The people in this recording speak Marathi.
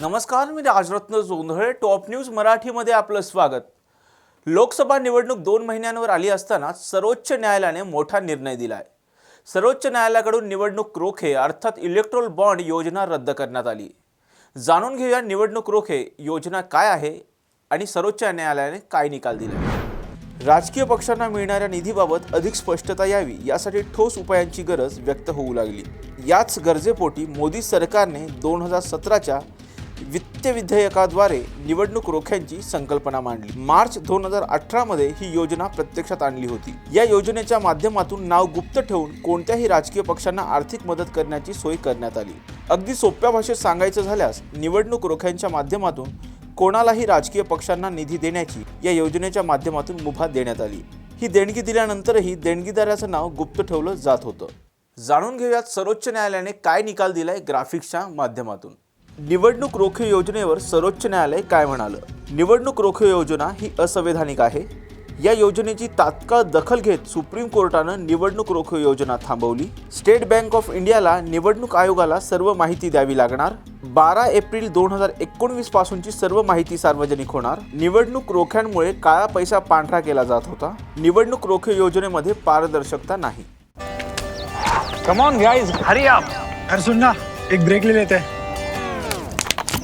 नमस्कार मी राजरत्न जोंधळे. टॉप न्यूज मराठीमध्ये आपलं स्वागत. लोकसभा निवडणूक दोन महिन्यांवर आली असताना सर्वोच्च न्यायालयाने मोठा निर्णय दिला आहे सर्वोच्च न्यायालयाकडून निवडणूक रोखे अर्थात इलेक्ट्रोल बॉन्ड योजना रद्द करण्यात आली. जाणून घेऊया निवडणूक रोखे योजना काय आहे आणि सर्वोच्च न्यायालयाने काय निकाल दिला राजकीय पक्षांना मिळणाऱ्या निधीबाबत अधिक स्पष्टता यावी यासाठी ठोस उपायांची गरज व्यक्त होऊ लागली. याच गरजेपोटी मोदी सरकारने दोन हजार सतराच्या वित्त विधेयकाद्वारे निवडणूक रोख्यांची संकल्पना मांडली. मार्च दोन हजार अठरामध्ये ही योजना प्रत्यक्षात आणली होती. या योजनेच्या माध्यमातून नाव गुप्त ठेवून कोणत्याही राजकीय पक्षांना आर्थिक मदत करण्याची सोय करण्यात आली. अगदी सोप्या भाषेत सांगायचं झाल्यास निवडणूक रोख्यांच्या माध्यमातून कोणालाही राजकीय पक्षांना निधी देण्याची या योजनेच्या माध्यमातून मुभा देण्यात आली. ही देणगी दिल्यानंतरही देणगीदाराचं नाव गुप्त ठेवलं जात होतं. जाणून घेऊयात सर्वोच्च न्यायालयाने काय निकाल दिलाय ग्राफिक्सच्या माध्यमातून. निवडणूक रोखे योजनेवर सर्वोच्च न्यायालय काय म्हणालं? निवडणूक रोखे योजना ही असंवैधानिक आहे. या योजनेची तात्काळ दखल घेत सुप्रीम कोर्टानं निवडणूक रोखे योजना थांबवली. स्टेट बँक ऑफ इंडियाला निवडणूक आयोगाला सर्व माहिती द्यावी लागणार. बारा एप्रिल दोन हजार एकोणवीस पासूनची सर्व माहिती सार्वजनिक होणार. निवडणूक रोख्यांमुळे काळा पैसा पांढरा केला जात होता. निवडणूक रोखे योजनेमध्ये पारदर्शकता नाही. कम ऑन गाइस हरी यार सुन ना एक ब्रेक ले लेते. हैं